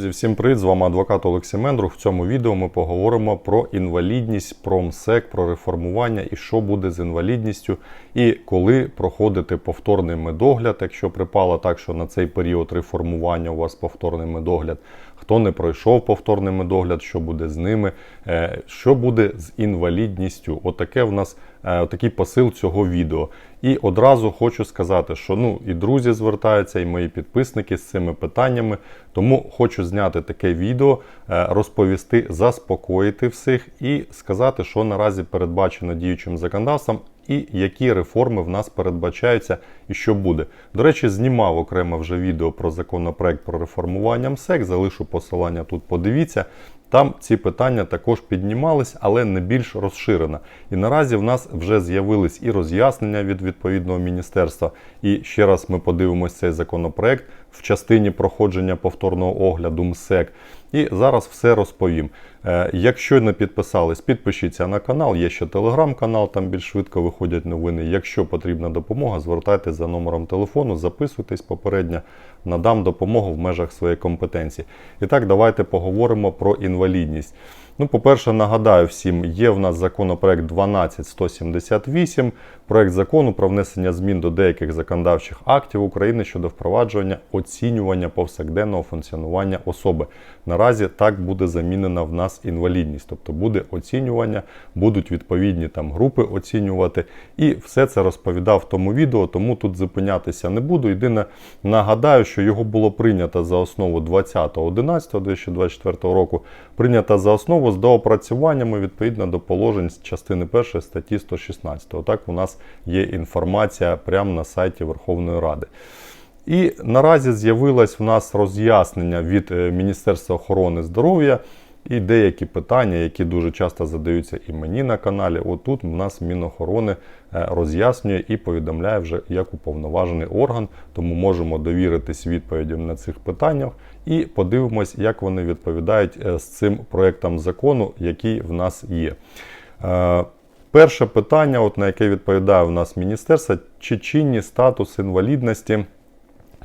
Друзі, всім привіт! З вами адвокат Олексій Мендрух. В цьому відео ми поговоримо про інвалідність, про МСЕК, про реформування і що буде з інвалідністю, і коли проходити повторний медогляд, якщо припало так, що на цей період реформування у вас повторний медогляд. Хто не пройшов повторний медогляд, що буде з ними, е, що буде з інвалідністю. Отаке в нас е, такий посил цього відео. І одразу хочу сказати, що ну і друзі звертаються, і мої підписники з цими питаннями. Тому хочу зняти таке відео, е, розповісти, заспокоїти всіх і сказати, що наразі передбачено діючим законодавством. І які реформи в нас передбачаються, і що буде. До речі, знімав окремо вже відео про законопроект про реформування МСЕК. Залишу посилання тут. Подивіться. Там ці питання також піднімались, але не більш розширено. І наразі в нас вже з'явились і роз'яснення від відповідного міністерства. І ще раз ми подивимося цей законопроект в частині проходження повторного огляду МСЕК. І зараз все розповім. Е, якщо не підписались, підпишіться на канал. Є ще телеграм-канал, там більш швидко виходять новини. Якщо потрібна допомога, звертайтеся за номером телефону, записуйтесь попередньо, надам допомогу в межах своєї компетенції. І так, давайте поговоримо про інвалідність. Ну, по-перше, нагадаю всім, є в нас законопроект 12178, проект закону про внесення змін до деяких законодавчих актів України щодо впровадження оцінювання повсякденного функціонування особи. Наразі так буде замінена в нас інвалідність, тобто буде оцінювання, будуть відповідні там групи оцінювати. І все це розповідав в тому відео, тому тут зупинятися не буду. Єдине нагадаю, що його було прийнято за основу 20.11.2024 року. Прийнято за основу з доопрацюваннями відповідно до положень з частини 1 статті 116. Так у нас є інформація прямо на сайті Верховної Ради. І наразі з'явилось в нас роз'яснення від е, Міністерства охорони здоров'я і деякі питання, які дуже часто задаються і мені на каналі. Отут у нас Мінохорони е, роз'яснює і повідомляє вже як уповноважений орган, тому можемо довіритись відповідям на цих питаннях і подивимось, як вони відповідають е, з цим проектом закону, який в нас є. Перше питання, от на яке відповідає у нас міністерство, чи чинні статус інвалідності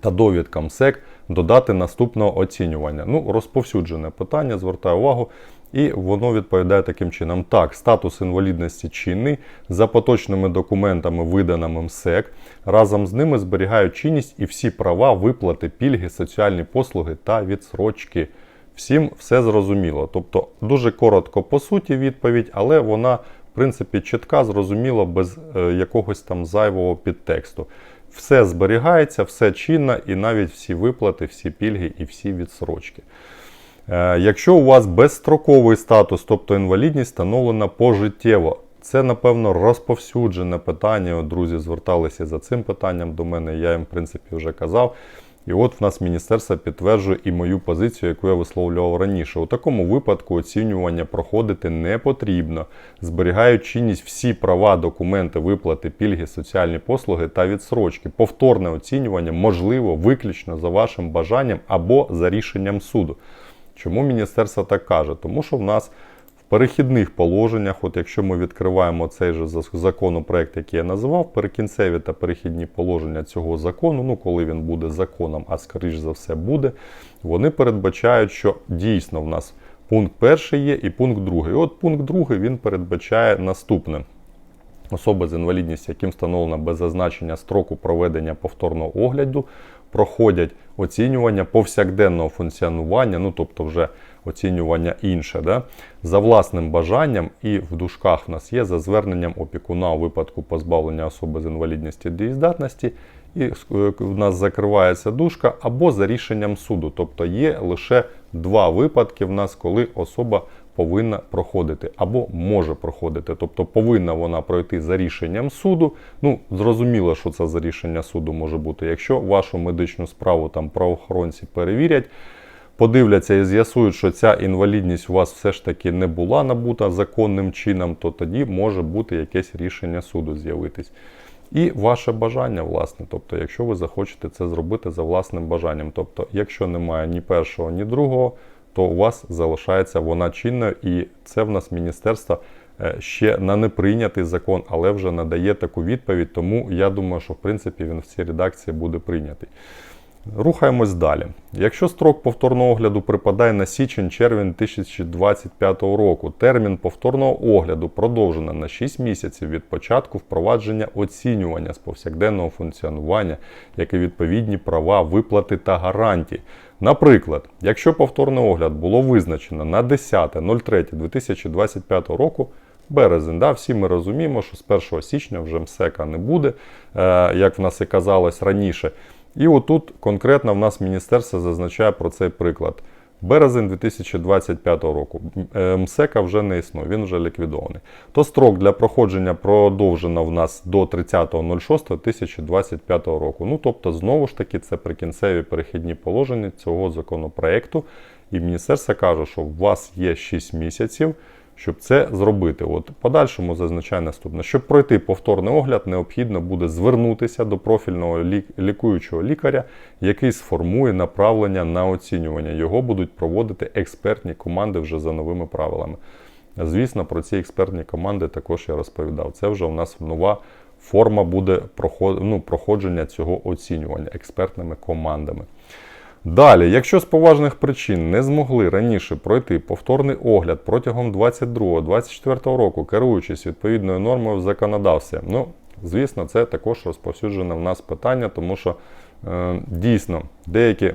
та довідка МСЕК додати наступного оцінювання. Ну, розповсюджене питання, звертаю увагу. І воно відповідає таким чином: так, статус інвалідності чинний за поточними документами, виданими МСЕК, разом з ними зберігають чинність і всі права, виплати, пільги, соціальні послуги та відсрочки. Всім все зрозуміло. Тобто, дуже коротко по суті відповідь, але вона в принципі, чітка, зрозуміла, без е, якогось там зайвого підтексту. Все зберігається, все чинно, і навіть всі виплати, всі пільги і всі відсрочки. Е, якщо у вас безстроковий статус, тобто інвалідність, встановлена пожиттєво, це, напевно, розповсюджене питання. Друзі зверталися за цим питанням до мене, я їм, в принципі, вже казав. І от в нас міністерство підтверджує і мою позицію, яку я висловлював раніше. У такому випадку оцінювання проходити не потрібно, зберігають чинність всі права, документи, виплати, пільги, соціальні послуги та відсрочки. Повторне оцінювання можливо виключно за вашим бажанням або за рішенням суду. Чому міністерство так каже? Тому що в нас перехідних положеннях, от якщо ми відкриваємо цей же законопроект, який я називав, перекінцеві та перехідні положення цього закону, ну коли він буде законом, а скоріш за все буде, вони передбачають, що дійсно в нас пункт перший є і пункт другий. От пункт другий він передбачає наступне. Особи з інвалідністю, яким встановлено без зазначення строку проведення повторного огляду, проходять оцінювання повсякденного функціонування, ну тобто вже оцінювання інше, да? за власним бажанням, і в дужках в нас є за зверненням опікуна у випадку позбавлення особи з інвалідністю дієздатності, і е, в нас закривається дужка, або за рішенням суду. Тобто є лише два випадки в нас, коли особа повинна проходити або може проходити. Тобто повинна вона пройти за рішенням суду. Ну, зрозуміло, що це за рішення суду може бути. Якщо вашу медичну справу там правоохоронці перевірять подивляться і з'ясують, що ця інвалідність у вас все ж таки не була набута законним чином, то тоді може бути якесь рішення суду з'явитись. І ваше бажання, власне. Тобто, якщо ви захочете це зробити за власним бажанням. Тобто, якщо немає ні першого, ні другого, то у вас залишається вона чинною, і це в нас міністерство е, ще на неприйнятий закон, але вже надає таку відповідь. Тому я думаю, що в принципі він в цій редакції буде прийнятий. Рухаємось далі. Якщо строк повторного огляду припадає на січень-червень 2025 року, термін повторного огляду продовжено на 6 місяців від початку впровадження оцінювання з повсякденного функціонування, як і відповідні права, виплати та гарантії. Наприклад, якщо повторний огляд було визначено на 10.03.2025 року, березень, да, всі ми розуміємо, що з 1 січня вже МСЕКа не буде, е, як в нас і казалось раніше. І отут конкретно в нас міністерство зазначає про цей приклад. Березень 2025 року Е, МСЕКа вже не існує, він вже ліквідований. То строк для проходження продовжено в нас до 30.06.2025 року. Ну тобто, знову ж таки, це прикінцеві перехідні положення цього законопроекту. І міністерство каже, що у вас є 6 місяців, щоб це зробити. От подальшому зазначає наступне: щоб пройти повторний огляд, необхідно буде звернутися до профільного лік- лікуючого лікаря, який сформує направлення на оцінювання. Його будуть проводити експертні команди вже за новими правилами. Звісно, про ці експертні команди також я розповідав. Це вже у нас нова форма буде ну, проходження цього оцінювання експертними командами. Далі, якщо з поважних причин не змогли раніше пройти повторний огляд протягом 22-24 року, керуючись відповідною нормою в законодавстві, ну, звісно, це також розповсюджене в нас питання, тому що е, дійсно деякі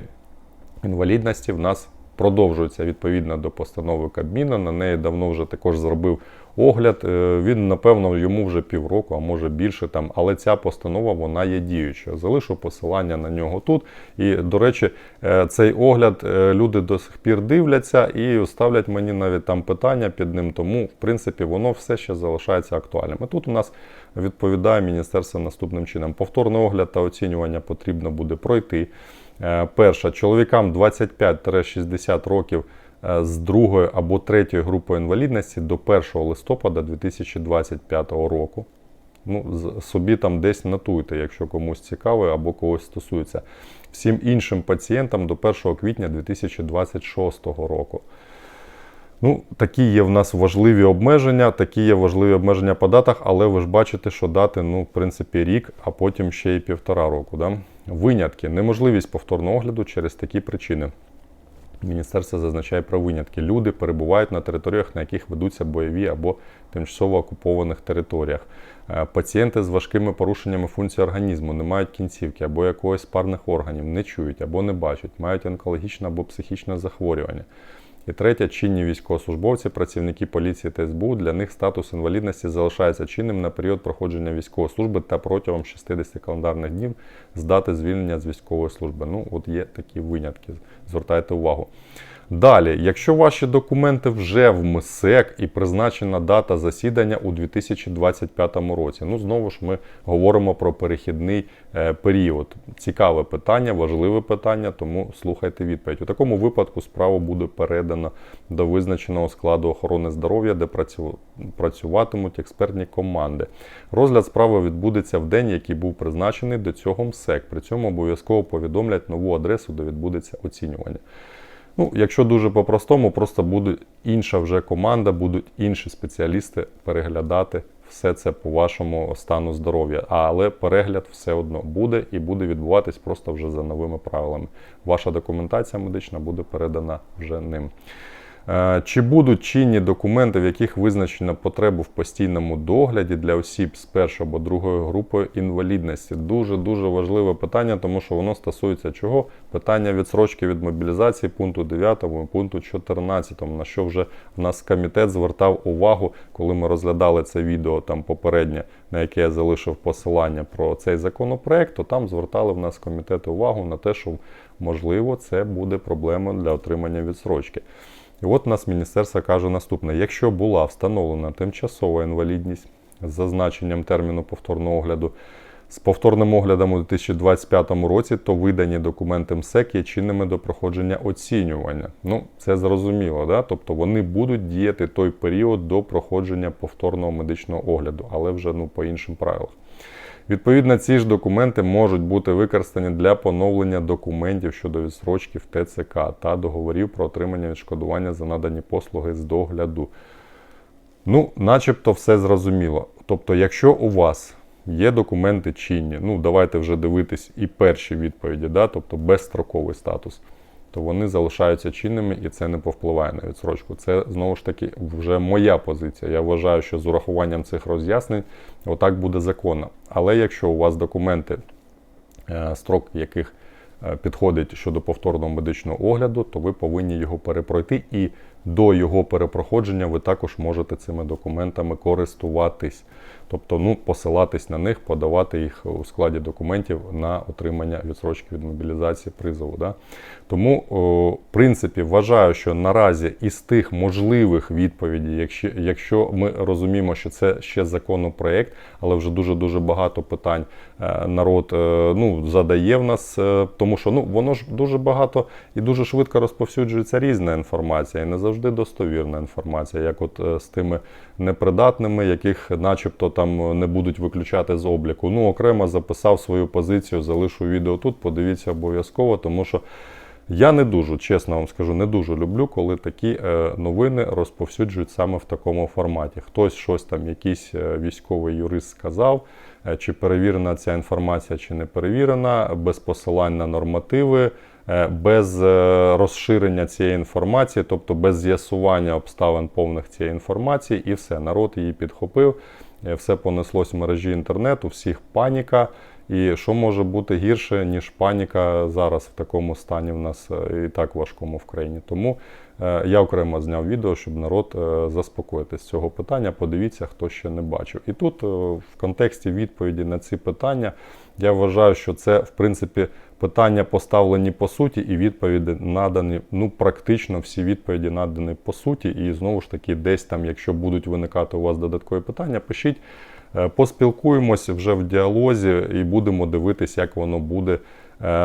інвалідності в нас продовжуються відповідно до постанови Кабміна. На неї давно вже також зробив огляд. Е, Він, напевно, йому вже півроку, а може більше там. Але ця постанова вона є діючою. Залишу посилання на нього тут. І, до речі, е, цей огляд е, люди до сих пір дивляться і ставлять мені навіть там питання під ним. Тому, в принципі, воно все ще залишається актуальним. І тут у нас відповідає міністерство наступним чином: повторний огляд та оцінювання потрібно буде пройти. Перша чоловікам 25-60 років з другої або третьої групи інвалідності до 1 листопада 2025 року. Ну, собі там десь нотуйте, якщо комусь цікаво або когось стосується. Всім іншим пацієнтам до 1 квітня 2026 року. Ну, такі є в нас важливі обмеження, такі є важливі обмеження по датах, але ви ж бачите, що дати, ну, в принципі, рік, а потім ще й півтора року. Да? Винятки. Неможливість повторного огляду через такі причини. Міністерство зазначає про винятки. Люди перебувають на територіях, на яких ведуться бойові або тимчасово окупованих територіях. Е, Пацієнти з важкими порушеннями функцій організму не мають кінцівки або якогось парних органів, не чують або не бачать, мають онкологічне або психічне захворювання. І третє, чинні військовослужбовці, працівники поліції та СБУ, для них статус інвалідності залишається чинним на період проходження військової служби та протягом 60 календарних днів з дати звільнення з військової служби. Ну, от є такі винятки, звертайте увагу. Далі, якщо ваші документи вже в МСЕК і призначена дата засідання у 2025 році, ну знову ж ми говоримо про перехідний е, період. Цікаве питання, важливе питання, тому слухайте відповідь. У такому випадку справа буде передана до визначеного складу охорони здоров'я, де працю- працюватимуть експертні команди. Розгляд справи відбудеться в день, який був призначений до цього МСЕК. При цьому обов'язково повідомлять нову адресу, де відбудеться оцінювання. Ну, якщо дуже по-простому, просто буде інша вже команда, будуть інші спеціалісти переглядати все це по вашому стану здоров'я. Але перегляд все одно буде і буде відбуватись просто вже за новими правилами. Ваша документація медична буде передана вже ним. Е, Чи будуть чинні документи, в яких визначено потребу в постійному догляді для осіб з першої або другої групи інвалідності? Дуже дуже важливе питання, тому що воно стосується чого? Питання відсрочки від мобілізації пункту 9 і пункту 14, на що вже в нас комітет звертав увагу, коли ми розглядали це відео там попереднє, на яке я залишив посилання про цей законопроект, то там звертали в нас комітет увагу на те, що можливо це буде проблемою для отримання відсрочки. І от у нас міністерство каже наступне: якщо була встановлена тимчасова інвалідність з зазначенням терміну повторного огляду з повторним оглядом у 2025 році, то видані документи МСЕК є чинними до проходження оцінювання. Ну, це зрозуміло, да? тобто вони будуть діяти той період до проходження повторного медичного огляду, але вже ну, по іншим правилам. Відповідно, ці ж документи можуть бути використані для поновлення документів щодо відсрочки в ТЦК та договорів про отримання відшкодування за надані послуги з догляду. Ну, начебто все зрозуміло. Тобто, якщо у вас є документи чинні. Ну, давайте вже дивитись і перші відповіді, да, тобто безстроковий статус. То вони залишаються чинними і це не повпливає на відсрочку. Це знову ж таки вже моя позиція. Я вважаю, що з урахуванням цих роз'яснень отак буде законно. Але якщо у вас документи, е, строк яких е, підходить щодо повторного медичного огляду, то ви повинні його перепройти, і до його перепроходження ви також можете цими документами користуватись. Тобто, ну, посилатись на них, подавати їх у складі документів на отримання відсрочки від мобілізації призову. Да? Тому, о, в принципі, вважаю, що наразі із тих можливих відповідей, якщо, якщо ми розуміємо, що це ще законопроект, але вже дуже-дуже багато питань е, народ е, ну, задає в нас, е, тому що ну, воно ж дуже багато і дуже швидко розповсюджується різна інформація, і не завжди достовірна інформація, як от з тими непридатними, яких начебто там не будуть виключати з обліку. Ну, окремо записав свою позицію, залишу відео тут, подивіться обов'язково, тому що. Я не дуже, чесно вам скажу, не дуже люблю, коли такі е, новини розповсюджують саме в такому форматі. Хтось щось там, якийсь е, військовий юрист сказав, е, чи перевірена ця інформація, чи не перевірена, без посилань на нормативи, е, без е, розширення цієї інформації, тобто без з'ясування обставин повних цієї інформації, і все, народ її підхопив. Е, Все понеслось в мережі інтернету, всіх паніка. І що може бути гірше, ніж паніка зараз в такому стані в нас е, і так важкому в країні. Тому е, я окремо зняв відео, щоб народ заспокоїтися з цього питання. Подивіться, хто ще не бачив. І тут, в контексті відповіді на ці питання, я вважаю, що це в принципі питання поставлені по суті, і відповіді надані. Ну, практично всі відповіді надані по суті. І знову ж таки, десь там, якщо будуть виникати у вас додаткові питання, пишіть. Поспілкуємось Поспілкуємося вже в діалозі і будемо дивитися, як воно буде е,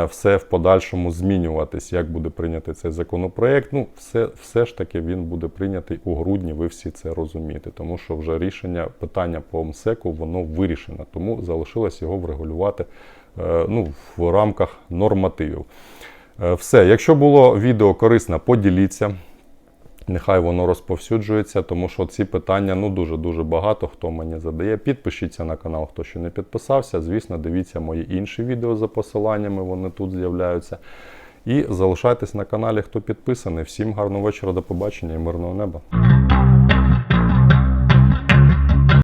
все в подальшому змінюватись, як буде прийнятий цей законопроект. Ну, все, все ж таки він буде прийнятий у грудні. Ви всі це розумієте, тому що вже рішення питання по МСЕКу воно вирішено, тому залишилось його врегулювати е, ну, в рамках нормативів. Е, Все, якщо було відео корисне, поділіться. Нехай воно розповсюджується, тому що ці питання ну дуже-дуже багато хто мені задає. Підпишіться на канал, хто ще не підписався. Звісно, дивіться мої інші відео за посиланнями, вони тут з'являються. І залишайтесь на каналі, хто підписаний. Всім гарного вечора, до побачення і мирного неба.